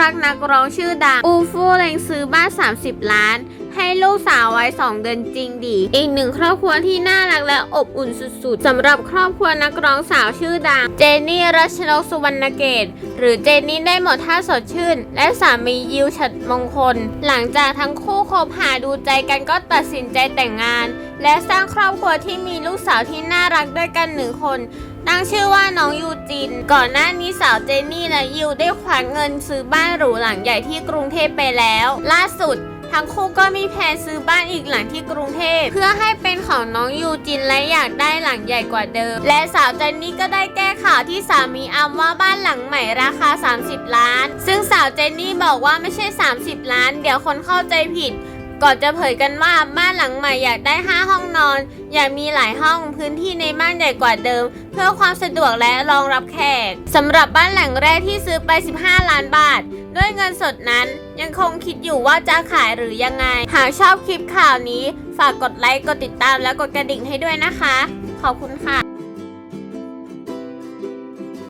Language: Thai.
รักนักร้องชื่อดัง อูฟู่เล็งซื้อบ้าน 30 ล้าน ให้ลูกสาวไว้ 2 เดือนจริงดี อีกหนึ่งครอบครัวที่น่ารักและอบอุ่นสุดๆสำหรับครอบครัวนักร้องสาวชื่อดัง เจนนี่รัชนกสุวรรณเกต หรือเจนนี่ได้หมดท่าสดชื่น และสามียิวฉัดมงคล หลังจากทั้งคู่คบหาดูใจกันก็ตัดสินใจแต่งงาน และสร้างครอบครัวที่มีลูกสาวที่น่ารักด้วยกันหนึ่งคน ตั้งชื่อว่าน้องยูจิน ก่อนหน้านี้สาวเจนนี่และยิวได้ขวัญเงินซื้อบ้านหรูหลังใหญ่ที่กรุงเทพไปแล้ว ล่าสุดทั้งคู่ก็มีแผนซื้อบ้านอีกหลังที่กรุงเทพ เพื่อให้เป็นของน้องยูจินและอยากได้หลังใหญ่กว่าเดิม และสาวเจนนี่ก็ได้แก้ข่าวที่สามีอัมว่าบ้านหลังใหม่ราคา 30 ล้าน ซึ่งสาวเจนนี่บอกว่าไม่ใช่ 30 ล้าน เดี๋ยวคนเข้าใจผิด ก่อนจะเผยกันว่าบ้านหลังใหม่อยากได้ 5 ห้องนอน อยากมีหลายห้องพื้นที่ในบ้านใหญ่กว่าเดิม เพื่อความสะดวกและรองรับแขกสำหรับบ้านหลังแรกที่ซื้อไป 15 ล้านบาท ด้วยเงินสดนั้นยังคงคิดอยู่ว่าจะขายหรือยังไง หากชอบคลิปข่าวนี้ ฝากกดไลค์กดติดตามและกดกระดิ่งให้ด้วยนะคะ ขอบคุณค่ะ